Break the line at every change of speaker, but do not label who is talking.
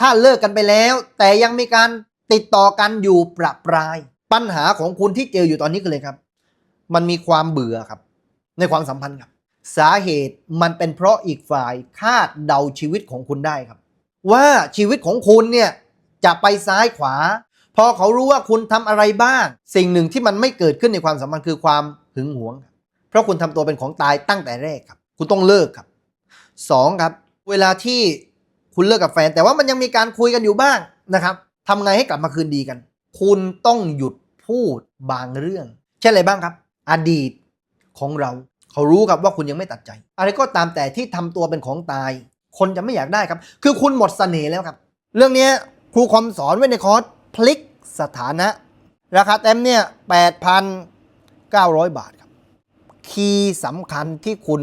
ถ้าเลิกกันไปแล้ว แต่ยังมีการติดต่อกันอยู่ประปราย ปัญหาของคุณที่เจออยู่ตอนนี้คือเลยครับ มันมีความเบื่อครับ ในความสัมพันธ์ครับ สาเหตุมันเป็นเพราะอีกฝ่ายคาดเดาชีวิตของคุณได้ครับ ว่าชีวิตของคุณเนี่ยจะไปซ้ายขวา พอเขารู้ว่าคุณทำอะไรบ้าง สิ่งหนึ่งที่มันไม่เกิดขึ้นในความสัมพันธ์คือความหึงหวง เพราะคุณทำตัวเป็นของตายตั้งแต่แรกครับ คุณต้องเลิกครับสองครับ เวลาที่ คุณเลิกกับแฟน แต่ว่ามันยังมีการคุยกันอยู่บ้างนะครับทำไงให้กลับมาคืนดีกัน คุณต้องหยุดพูดบางเรื่อง เช่นอะไรบ้างครับ อดีตของเรา เขารู้ครับว่าคุณยังไม่ตัดใจ อะไรก็ตามแต่ที่ทำตัวเป็นของตาย คนจะไม่อยากได้ครับ คือคุณหมดเสน่ห์แล้วครับ เรื่องนี้ครูคอมสอนไว้ในคอร์สพลิกสถานะ ราคาเต็มเนี่ย8,900 บาทครับ คีย์สำคัญที่คุณ